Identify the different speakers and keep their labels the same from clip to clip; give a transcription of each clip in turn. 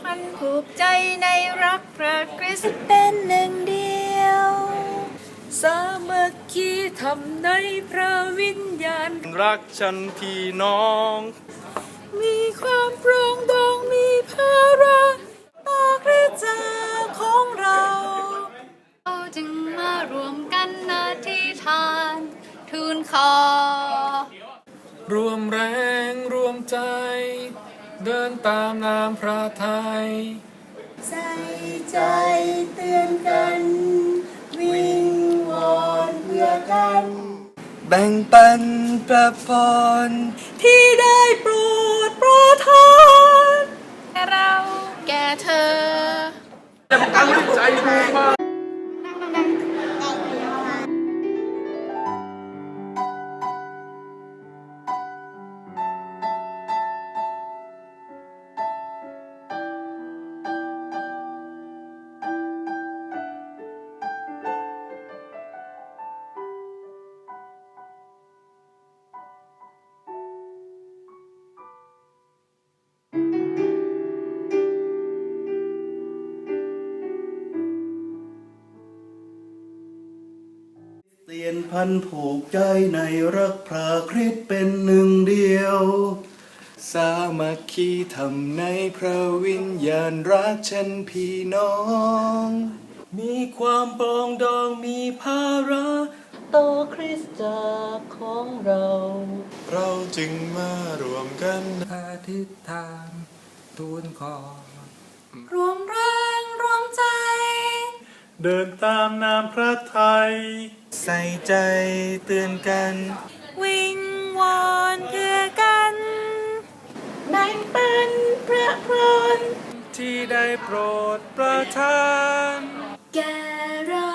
Speaker 1: พันผู
Speaker 2: กใ
Speaker 1: จ
Speaker 2: ในรักพระคริสต์เป็นหนึ่งเดียว
Speaker 3: สามัคคีทำในพระวิญญาณ
Speaker 4: รักฉันพี่น้อง
Speaker 3: มีความปรองดองมีภาระ
Speaker 2: ต่อคริสตจักรของเรา
Speaker 1: เราจึงมารวมกันนาที่ทานทูลขอ
Speaker 4: รวมแรงรวมใจ เดินตามนามพระทัย
Speaker 2: ใส่ใจเตือนกันวิงวอนเพื่อ กัน
Speaker 5: แบ่งปันประพร
Speaker 2: ที่ได้โปรดโปรดทาน
Speaker 1: แก่เรา แก่เธอ
Speaker 5: เตียนพันผูกใจในรักพระคริสต์เป็นหนึ่งเดียว สามัคคีทำในพระวิญญาณรักฉันพี่น้อง
Speaker 4: มีความปรองดองมีภาระ
Speaker 3: ต่อคริสตจักรของเรา
Speaker 5: เราจึงมารวมกัน
Speaker 4: อธิษฐานทูลขอ เดินตามนามพระไทย
Speaker 5: ใส่ใจเตือนกัน
Speaker 2: วิงวอนเพื่อกันแบ่งปันพระพร
Speaker 4: ที่ได้โปรดประทาน
Speaker 2: แก่เรา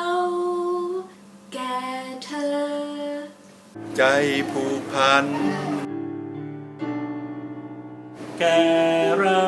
Speaker 2: แก่เธอ
Speaker 5: ใจผูกพัน
Speaker 4: แก่เรา